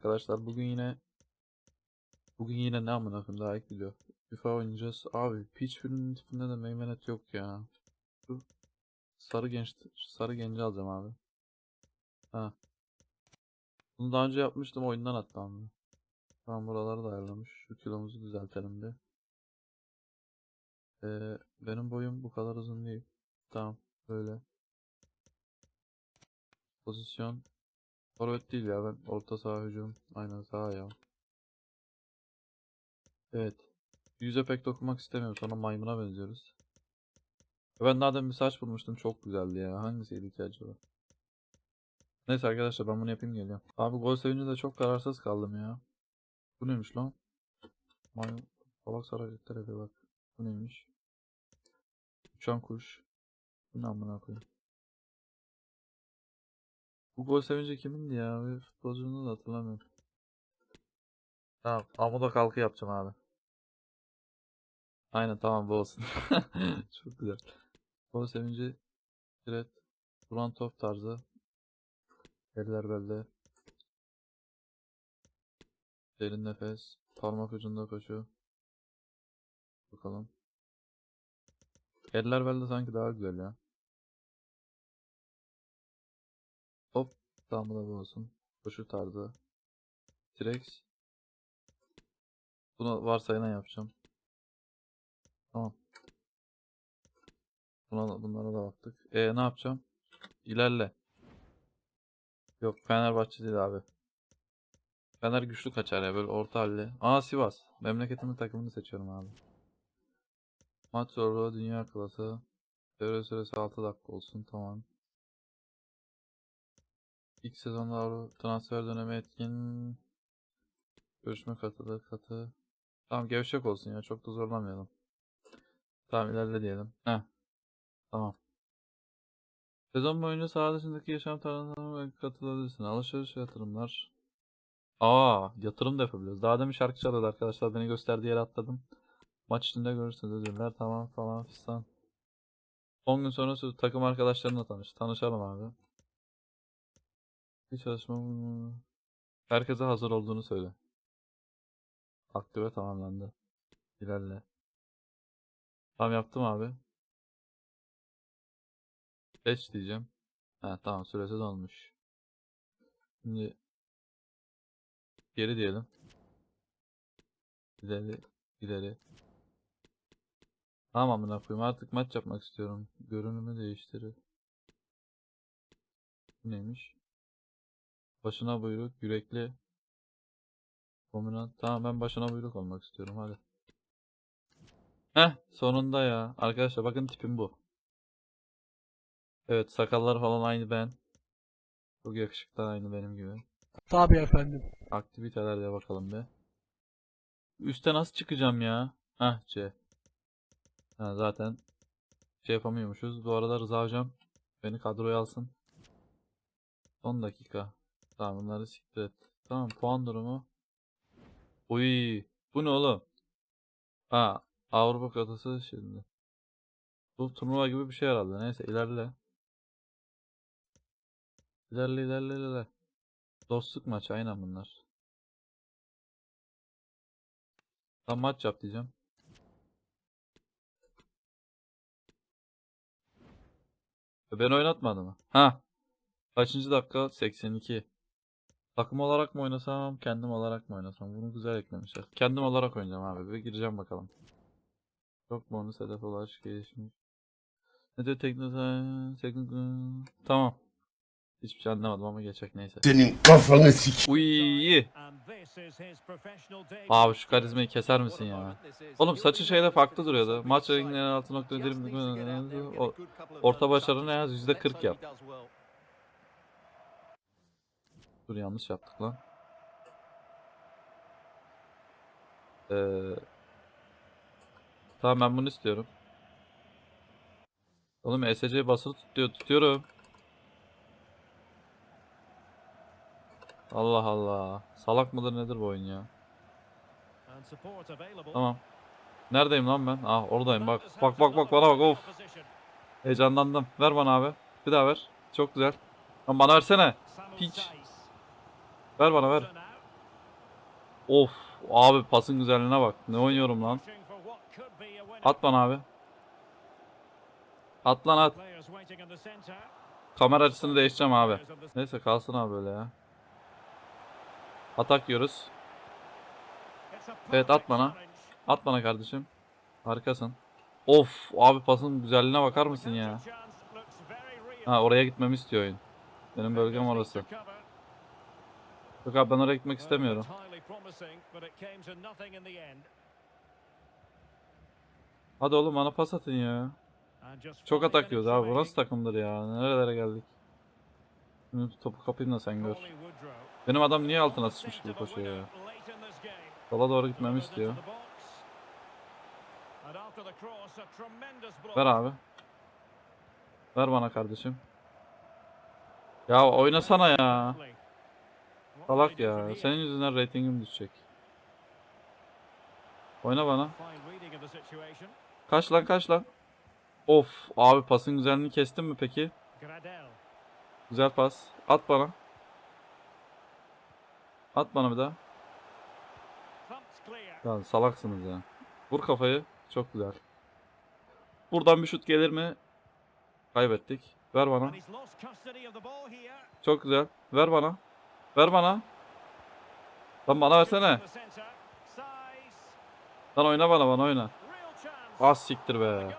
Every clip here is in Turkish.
Arkadaşlar bugün yine bugün yine ne amına koyayım daha ilk video. FIFA oynayacağız. Abi Peach filminin tipinde de meymenet yok ya. Şu sarı genç sarı genci alacağım abi. Ha. Bunu daha önce yapmıştım oyundan hatta abi. Tamam buraları da ayarlamış. Şu kilomuzu düzeltelim bir. Ee, benim boyum bu kadar uzun değil. Tamam böyle. Pozisyon. Forvet değil ya ben orta saha hücum. Aynen saha ya. Evet. Yüze pek dokunmak istemiyorum. Sonra maymuna benziyoruz. Ben daha bir saç bulmuştum. Çok güzeldi ya. Hangisiydi ki acaba? Neyse arkadaşlar ben bunu yapayım geliyorum. Abi gol sevince de çok kararsız kaldım ya. Bu neymiş lan? Maymun. Salak yapıyor bak. Bu neymiş? Uçan kuş. Bu ne amına koyayım? Bu gol sevinci kimindi ya? Bir futbolcunu da hatırlamıyorum. Tamam. Amuda kalkı yapacağım abi. Aynen tamam bu olsun. Çok güzel. Gol sevinci direkt duran top tarzı. Eller belde. Derin nefes. Parmak ucunda koşu. Bakalım. Eller belde sanki daha güzel ya. Hop. Tamam bu da bu olsun. Koşu tarzı. T-Rex. Bunu varsayılan yapacağım. Tamam. Buna, bunlara da baktık. E ne yapacağım? İlerle. Yok Fenerbahçe değil abi. Fener güçlü kaçar ya böyle orta halli. Aa Sivas. Memleketimin takımını seçiyorum abi. Maç zorluğu dünya klası. Devre süresi 6 dakika olsun tamam. İlk sezonda Avrupa transfer dönemi etkin. Görüşme katı katı. Tamam gevşek olsun ya çok da zorlamayalım. Tamam ilerle diyelim. Heh. Tamam. Sezon boyunca saha dışındaki yaşam tarzına katılabilirsin. Alışveriş ve yatırımlar. Aa, yatırım da yapabiliyoruz. Daha demin şarkı çalıyordu arkadaşlar. Beni gösterdiği yere atladım. Maç içinde görürsünüz ödüller tamam falan fistan. 10 gün sonra takım arkadaşlarımla tanış. Tanışalım abi. Bir çalışma Herkese hazır olduğunu söyle. Aktive tamamlandı. İlerle. Tamam yaptım abi. Geç diyeceğim. Ha tamam süresi dolmuş. Şimdi geri diyelim. İleri ileri. Tamam amına koyayım artık maç yapmak istiyorum. Görünümü değiştirir. Neymiş? Başına buyruk, yürekli. Dominant. Tamam ben başına buyruk olmak istiyorum hadi. Heh sonunda ya. Arkadaşlar bakın tipim bu. Evet sakallar falan aynı ben. Çok yakışıklı aynı benim gibi. Tabii efendim. Aktivitelerde bakalım bir. Üste nasıl çıkacağım ya? Heh C. Ha, zaten şey yapamıyormuşuz. Bu arada Rıza hocam beni kadroya alsın. Son dakika. Tamam bunları siktir et. Tamam puan durumu. Uy, bu ne oğlum? Ha, Avrupa kotası şimdi. Bu turnuva gibi bir şey herhalde. Neyse ilerle. İlerle ilerle ilerle. Dostluk maçı aynen bunlar. Tam maç yap diyeceğim. E, Ben oynatmadım mı? Ha. Kaçıncı dakika? 82. Takım olarak mı oynasam, kendim olarak mı oynasam? Bunu güzel eklemişler. Kendim olarak oynayacağım abi. Bir gireceğim bakalım. Çok bonus hedef ulaş gelişmiş. Ne diyor teknik teknik Tamam. Hiçbir şey anlamadım ama geçecek neyse. Senin kafanı sik. Uy. Abi şu karizmayı keser misin ya? Oğlum saçı şeyde farklı duruyordu. Maç renginden 6.1 o- orta başarı ne yaz? %40 yap. Dur yanlış yaptık lan. Ee, tamam ben bunu istiyorum. Oğlum ESC basılı tutuyor tutuyorum. Allah Allah. Salak mıdır nedir bu oyun ya? Tamam. Neredeyim lan ben? Ah oradayım bak. Bak bak bak bana bak of. Heyecanlandım. Ver bana abi. Bir daha ver. Çok güzel. Lan bana versene. Hiç. Ver bana ver. Of abi pasın güzelliğine bak. Ne oynuyorum lan. At bana abi. At lan at. Kamera açısını değiştireceğim abi. Neyse kalsın abi böyle ya. Atak yiyoruz. Evet, at bana. At bana kardeşim. Harikasın. Of abi pasın güzelliğine bakar mısın ya? Ha oraya gitmemi istiyor oyun. Benim bölgem orası. Yok abi ben oraya gitmek istemiyorum. Hadi oğlum bana pas atın ya. Çok atak yiyoruz abi. Bu nasıl takımdır ya? Nerelere geldik? Şimdi topu kapayım da sen gör. Benim adam niye altına sıçmış gibi koşuyor ya? Sola doğru gitmemi istiyor. Ver abi. Ver bana kardeşim. Ya oynasana ya. Salak ya. Senin yüzünden reytingim düşecek. Oyna bana. Kaç lan kaç lan. Of abi pasın güzelliğini kestin mi peki? Güzel pas. At bana. At bana bir daha. Ya salaksınız ya. Vur kafayı. Çok güzel. Buradan bir şut gelir mi? Kaybettik. Ver bana. Çok güzel. Ver bana. Ver bana. Lan bana versene. Lan oyna bana bana oyna. Az siktir be.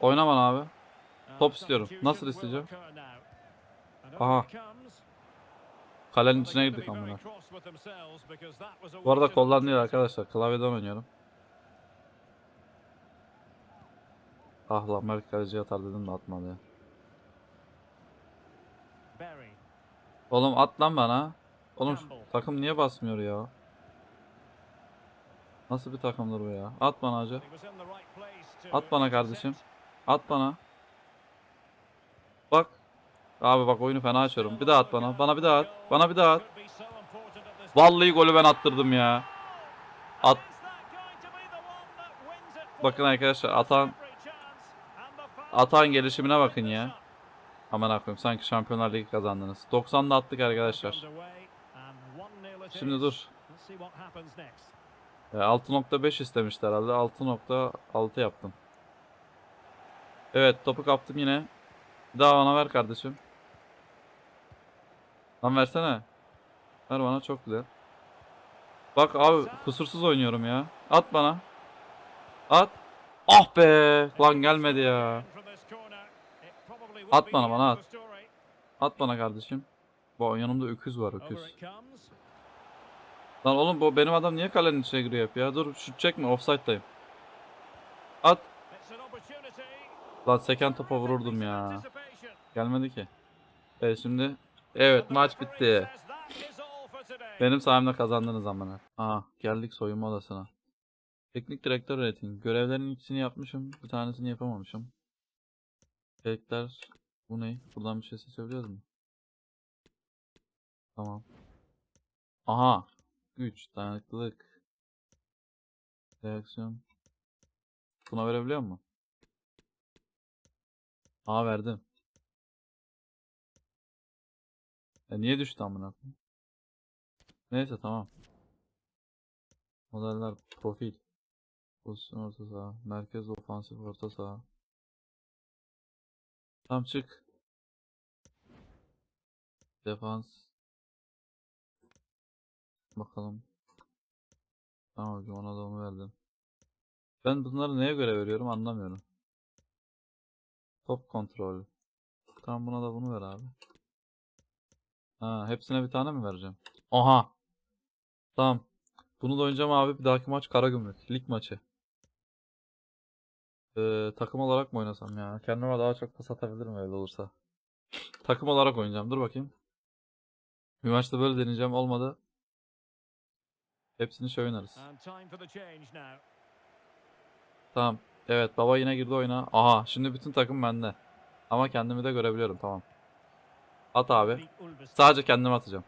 Oyna bana abi. Top istiyorum. Nasıl isteyeceğim? Aha. Kalenin içine girdik amına. Bu arada koldan değil arkadaşlar. Klavyeden oynuyorum. Ah lan Mert kaleci atar dedim de atmadı ya. Oğlum at lan bana. Oğlum şu takım niye basmıyor ya? Nasıl bir takımdır bu ya? At bana hacı. At bana kardeşim. At bana. Bak. Abi bak oyunu fena açıyorum. Bir daha at bana. Bana bir daha at. Bana bir daha at. Vallahi golü ben attırdım ya. At. Bakın arkadaşlar atan atan gelişimine bakın ya. Aman akıyım sanki Şampiyonlar Ligi kazandınız. 90'da attık arkadaşlar. Şimdi dur. E, 6.5 istemişler herhalde. 6.6 yaptım. Evet topu kaptım yine. Daha bana ver kardeşim. Lan versene. Ver bana çok güzel. Bak abi kusursuz oynuyorum ya. At bana. At. Ah be. Lan gelmedi ya. At bana, bana at. At bana kardeşim. Bu yanımda öküz var öküz. Lan oğlum bu benim adam niye kalenin içine giriyor hep ya? Dur şut çekme offside'dayım. At. Lan seken topa vururdum ya. Gelmedi ki. Evet şimdi. Evet maç bitti. Benim sayemde kazandınız amına. Aha geldik soyunma odasına. Teknik direktör rating. Görevlerin ikisini yapmışım. Bir tanesini yapamamışım. Karakter. Bu ne? Buradan bir şey seçebiliyoruz mu? Tamam. Aha. Güç, dayanıklılık. Reaksiyon. Buna verebiliyor mu? Aa verdim. E niye düştü amına? Neyse tamam. Modeller profil. Pozisyon orta saha. Merkez ofansif orta saha. Tam çık. Defans. Bakalım. Tamam hocam ona da onu verdim. Ben bunları neye göre veriyorum anlamıyorum. Top kontrol. Tamam buna da bunu ver abi. Ha, hepsine bir tane mi vereceğim? Oha. Tamam. Bunu da oynayacağım abi. Bir dahaki maç Karagümrük. Lig maçı. Ee, takım olarak mı oynasam ya? Kendime daha çok pas atabilirim öyle olursa. takım olarak oynayacağım. Dur bakayım. Bir maçta böyle deneyeceğim. Olmadı. Hepsini şey oynarız. Tamam. Evet baba yine girdi oyuna. Aha şimdi bütün takım bende. Ama kendimi de görebiliyorum tamam. At abi. Sadece kendimi atacağım.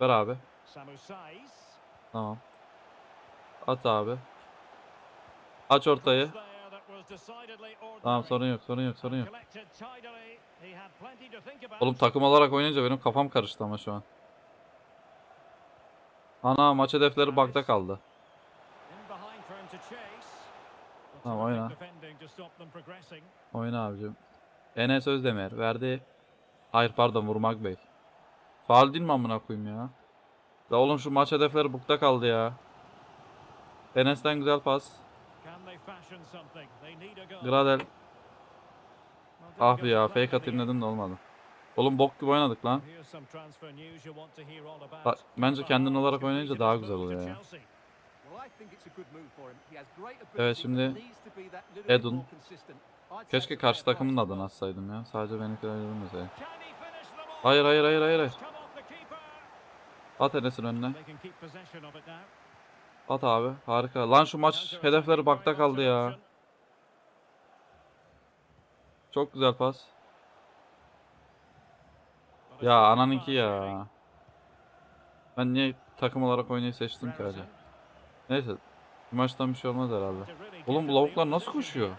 Ver abi. Tamam. At abi. Aç ortayı. Tamam sorun yok sorun yok sorun yok. Oğlum takım olarak oynayınca benim kafam karıştı ama şu an. Ana maç hedefleri bakta kaldı. Tamam, oyna. Oyna abicim. Enes Özdemir verdi. Hayır pardon Vurmak Bey. Faal değil mi amına koyayım ya? La oğlum şu maç hedefleri bukta kaldı ya. Enes'ten güzel pas. Gradel. Ah be ya fake atayım dedim de olmadı. Oğlum bok gibi oynadık lan. Bak, bence kendin olarak oynayınca daha güzel oluyor ya. Evet şimdi Edun. Keşke karşı takımın adını atsaydım ya. Sadece them all? Hayır hayır hayır hayır. hayır. At Enes'in önüne. At abi. Harika. Lan şu maç hedefleri bakta kaldı ya. Çok güzel pas. Ya ananınki ya. Ben niye takım olarak oynayı seçtim ki acaba? Neyse. Bu maçtan bir şey olmaz herhalde. Oğlum bu lavuklar nasıl koşuyor?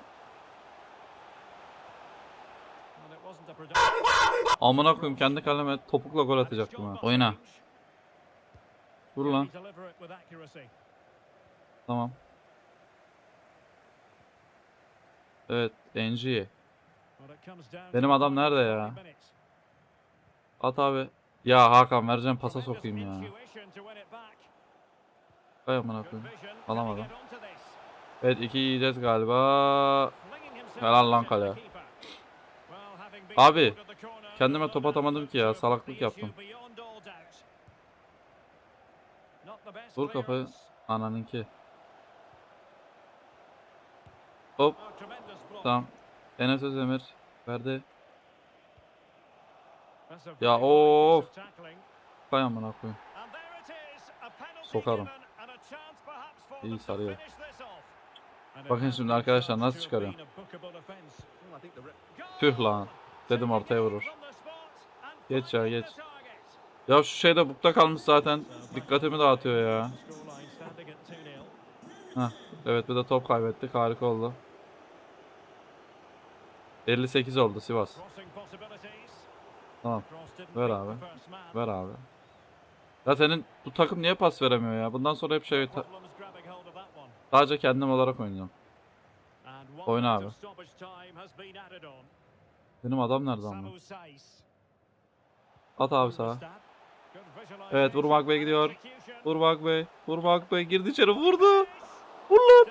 Amına koyayım kendi kaleme topukla gol atacaktım ha. Oyna. Vur lan. Tamam. Evet, NG. Benim adam nerede ya? At abi. Ya Hakan vereceğim pasa sokayım ya. Hay amına koyayım. Alamadım. Evet iki yiyeceğiz galiba. Helal lan kale. Abi, kendime top atamadım ki ya, salaklık yaptım. Vur kafayı. Ananınki. Hop tamam. Enes Özdemir verdi. Ya of. Hay amına koyayım. Sokarım. İyi sarıyor. Bakın şimdi arkadaşlar nasıl çıkarıyorum. Tüh lan. Dedim ortaya vurur. Geç ya geç. Ya şu şeyde bukta kalmış zaten. Dikkatimi dağıtıyor ya. Heh, evet bir de top kaybettik. Harika oldu. 58 oldu Sivas. Tamam. Ver abi. Ver abi. Ya senin bu takım niye pas veremiyor ya? Bundan sonra hep şey sadece kendim olarak oynuyorum. Oyna abi. Benim adam nerede ama? At abi sağa. Evet, Vurmak Bey gidiyor. Vurmak Bey. Vurmak Bey girdi içeri vurdu. Vur lan.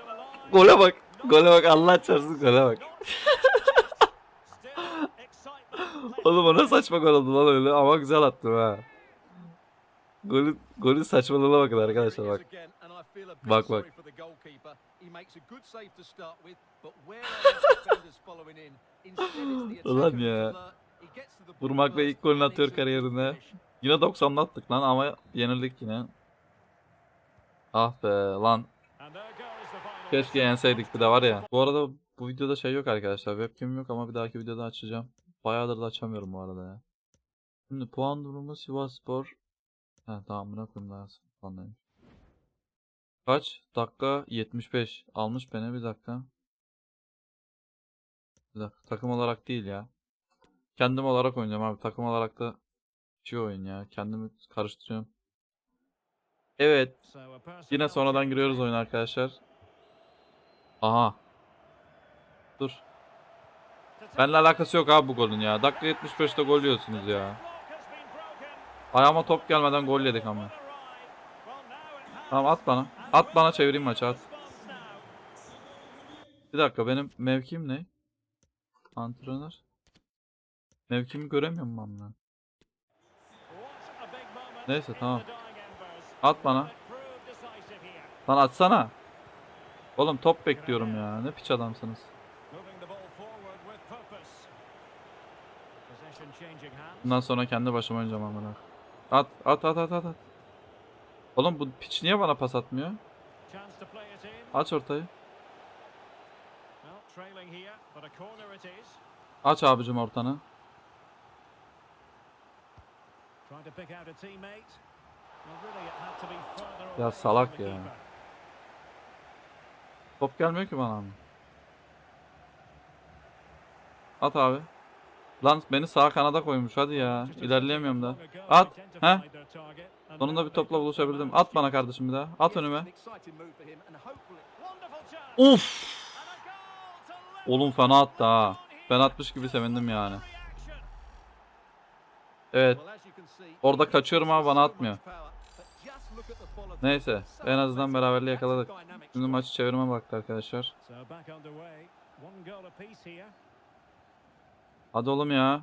Gole bak. Gole bak Allah çarpsın gole bak. Oğlum o ne saçma gol oldu lan öyle ama güzel attım ha. Golün, golün saçmalığına bakın arkadaşlar bak. Bak, bak. Ulan ya. Vurmak first ilk golünü atıyor kariyerinde. Yine 90'da attık lan ama yenildik yine. Ah be lan. Keşke yenseydik bir de var ya. Bu arada bu videoda şey yok arkadaşlar. Webcam yok ama bir dahaki videoda açacağım. Bayağıdır da açamıyorum bu arada ya. Şimdi puan durumu Sivasspor. Ha tamam buna koyayım daha anlayayım. Kaç? Dakika 75. Almış beni bir dakika. Bir dakika. Takım olarak değil ya. Kendim olarak oynayacağım abi. Takım olarak da şey oyun ya. Kendimi karıştırıyorum. Evet. Yine sonradan giriyoruz oyuna arkadaşlar. Aha. Dur. Benimle alakası yok abi bu golün ya. Dakika 75'te gol yiyorsunuz ya. Ayağıma top gelmeden gol yedik ama. Tamam at bana. At bana çevireyim maçı at. Bir dakika benim mevkim ne? Antrenör. Mevkimi göremiyorum ben lan. Neyse tamam. At bana. Lan atsana. Oğlum top bekliyorum ya. Ne piç adamsınız. Bundan sonra kendi başıma oynayacağım amına. At at at at at at. Oğlum bu piç niye bana pas atmıyor? Aç ortayı. Aç abicim ortanı. Ya salak ya. Top gelmiyor ki bana. At abi. Lan beni sağ kanada koymuş hadi ya. İlerleyemiyorum da. At. He? Sonunda bir topla buluşabildim. At bana kardeşim bir daha. At önüme. Uf. Oğlum fena attı ha. Ben atmış gibi sevindim yani. Evet. Orada kaçıyorum ama bana atmıyor. Neyse. En azından beraberliği yakaladık. Şimdi maçı çevirme baktı arkadaşlar. Hadi oğlum ya.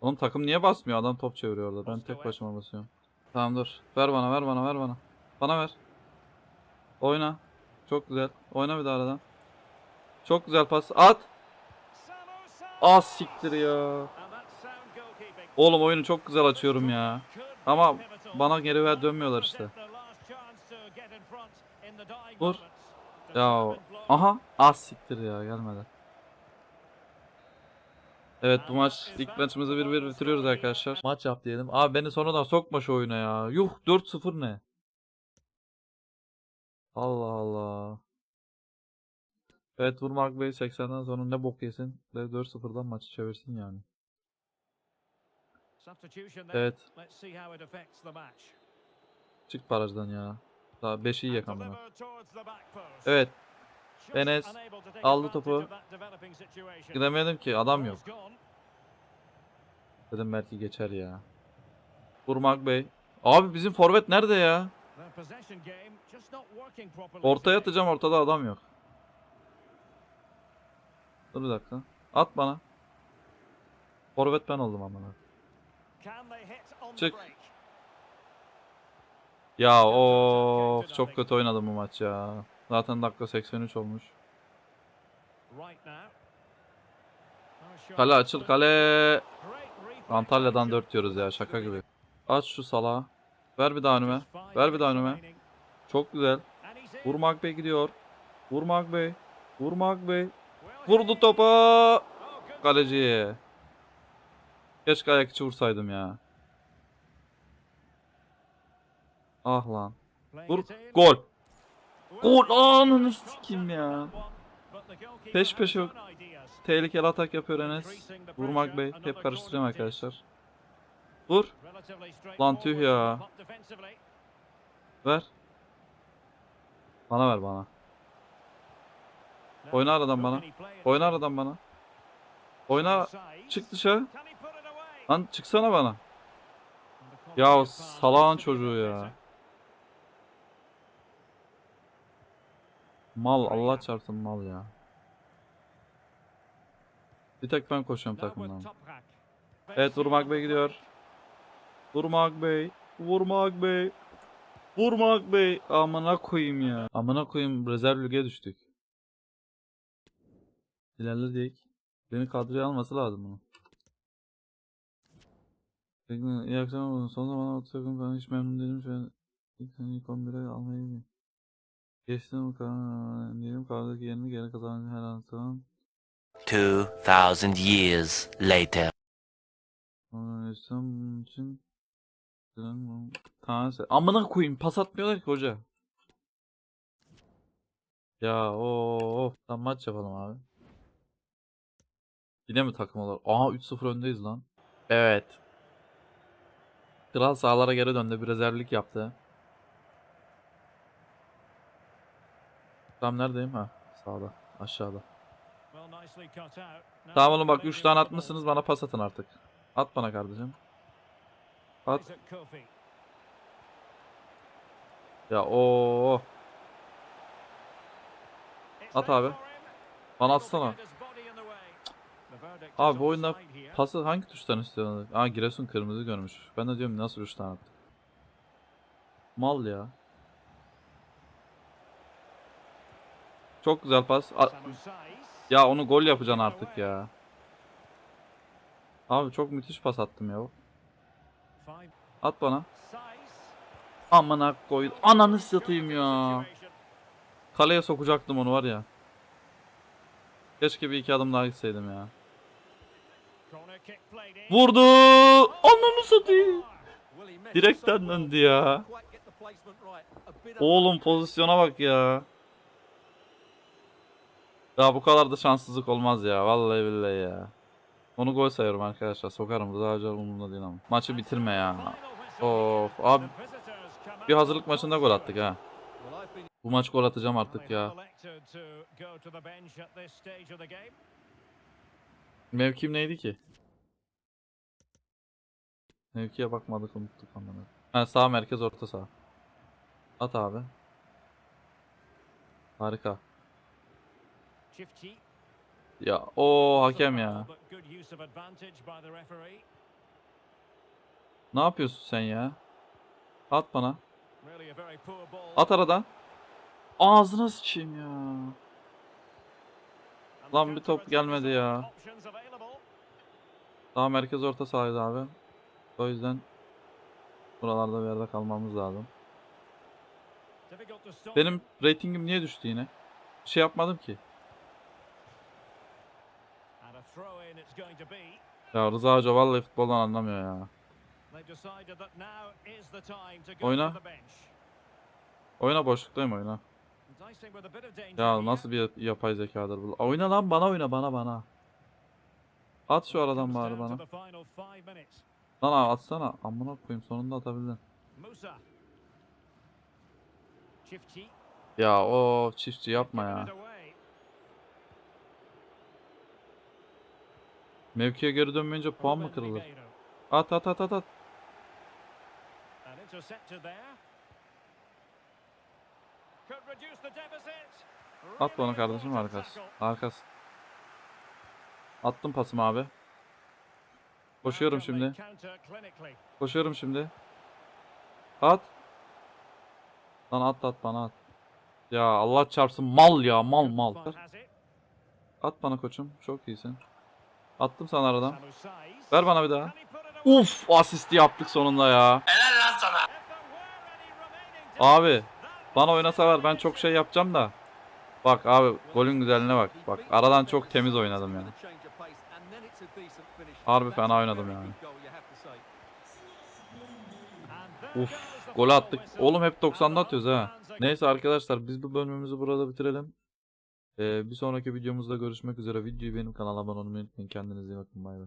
Oğlum takım niye basmıyor? Adam top çeviriyor orada. Ben tek başıma basıyorum. Tamam dur. Ver bana ver bana ver bana. Bana ver. Oyna. Çok güzel. Oyna bir daha aradan. Çok güzel pas. At. Az siktir ya. Oğlum oyunu çok güzel açıyorum ya. Ama bana geri ver dönmüyorlar işte. Vur. Ya aha az siktir ya gelmedi. Evet bu maç ilk maçımızı 1-1 bitiriyoruz arkadaşlar. Maç yap diyelim. Abi beni sonradan sokma şu oyuna ya. Yuh 4-0 ne? Allah Allah. Evet Vurmak Bey 80'den sonra ne bok yesin ve 4-0'dan maçı çevirsin yani. Evet çık barajdan ya. Daha 5'i iyi yakamına. Evet Enes aldı topu. Gidemedim ki adam yok. Dedim belki geçer ya. Vurmak Bey. Abi bizim forvet nerede ya? Ortaya atacağım ortada adam yok. Dur bir dakika. At bana. Forvet ben oldum amına. Çık. Ya of çok kötü oynadım bu maç ya. Zaten dakika 83 olmuş. Kale açıl kale. Antalya'dan 4 diyoruz ya şaka gibi. Aç şu salağı. Ver bir daha önüme. Ver bir daha önüme. Çok güzel. Vurmak Bey gidiyor. Vurmak Bey. Vurmak Bey. Vurdu topa. Kaleciye. Keşke ayak içi vursaydım ya. Ah lan. Vur. Gol. Gol. Ananı sikim ya. Peş peşe tehlikeli atak yapıyor Enes. Vurmak Bey. Hep karıştırıyorum arkadaşlar. Vur. Lan tüh ya. Ver. Bana ver bana. Oyna aradan bana. Oyna aradan bana. Oyna. Çık dışarı. Lan çıksana bana. Ya salağın çocuğu ya. Mal Allah çarpsın mal ya. Bir tek ben koşuyorum takımdan. Evet Vurmak Bey gidiyor. Vurmak Bey. Vurmak Bey. Vurmak Bey. Amına koyayım ya. Amına koyayım rezerv lige düştük. İlerledik. Beni kadroya alması lazım bunu. İyi akşamlar. Son zamanlarda takım falan hiç memnun değilim. Şu an ilk sene ilk 11'e almayı mı? Geçtim diyelim kadrodaki yerini geri kazanan her an son. 2,000 years later. İstanbul için Tanesi. Amına koyayım pas atmıyorlar ki hoca. Ya of. Tam maç yapalım abi. Yine mi takım olur? Aha 3-0 öndeyiz lan. Evet. Kral sahalara geri döndü. Bir rezervlik yaptı. Tam neredeyim? Ha sağda. Aşağıda. Tamam oğlum bak 3 tane atmışsınız bana pas atın artık. At bana kardeşim. At. Ya o At abi. Bana atsana. Abi bu oyunda pası hangi tuştan istiyorsun? Aa Giresun kırmızı görmüş. Ben de diyorum nasıl 3 tane attı. Mal ya. Çok güzel pas. A- ya onu gol yapacaksın artık ya. Abi çok müthiş pas attım ya. At bana. Amına koy. Ananı satayım ya. Kaleye sokacaktım onu var ya. Keşke bir iki adım daha gitseydim ya. Vurdu. Ananı satayım. Direkten döndü ya. Oğlum pozisyona bak ya. Ya bu kadar da şanssızlık olmaz ya. Vallahi billahi ya. Onu gol sayıyorum arkadaşlar. Sokarım. Rıza Hoca umurumda değil ama. Maçı bitirme ya. Of abi bir hazırlık maçında gol attık ha. Bu maç gol atacağım artık ya. Mevkim neydi ki? Mevkiye bakmadık unuttuk amına. Ha sağ merkez orta sağ. At abi. Harika. Ya o hakem ya. Ne yapıyorsun sen ya? At bana. At aradan. Ağzına sıçayım ya. Lan bir top gelmedi ya. Daha merkez orta sahaydı abi. O yüzden buralarda bir yerde kalmamız lazım. Benim ratingim niye düştü yine? Bir şey yapmadım ki. Ya Rıza Hoca vallahi futboldan anlamıyor ya. Oyna. Oyna boşluktayım oyna. Ya nasıl bir yapay zekadır bu? Oyna lan bana oyna bana bana. At şu aradan bari bana. Lan abi atsana. Amına koyayım sonunda atabildin. Ya o çiftçi yapma ya. Mevkiye geri dönmeyince puan mı kırılır? At at at at at. At bana kardeşim tackle. Harikasın. Attım pasımı abi. Koşuyorum şimdi. Koşuyorum şimdi. At. Lan at at bana at. Ya Allah çarpsın mal ya mal mal. At bana koçum. Çok iyisin. Attım sana aradan. Ver bana bir daha. Uf asisti yaptık sonunda ya. Were any remaining Abi bana oynasa ver ben çok şey yapacağım da. Bak abi golün güzelliğine bak. Bak aradan çok temiz oynadım yani. Harbi fena oynadım yani. Uf gol attık. Oğlum hep And the 90'da atıyoruz ha. Neyse arkadaşlar biz bu bölümümüzü burada bitirelim. Ee, bir sonraki videomuzda görüşmek üzere. Videoyu benim kanala abone olmayı unutmayın. Kendinize iyi bakın. Bay bay.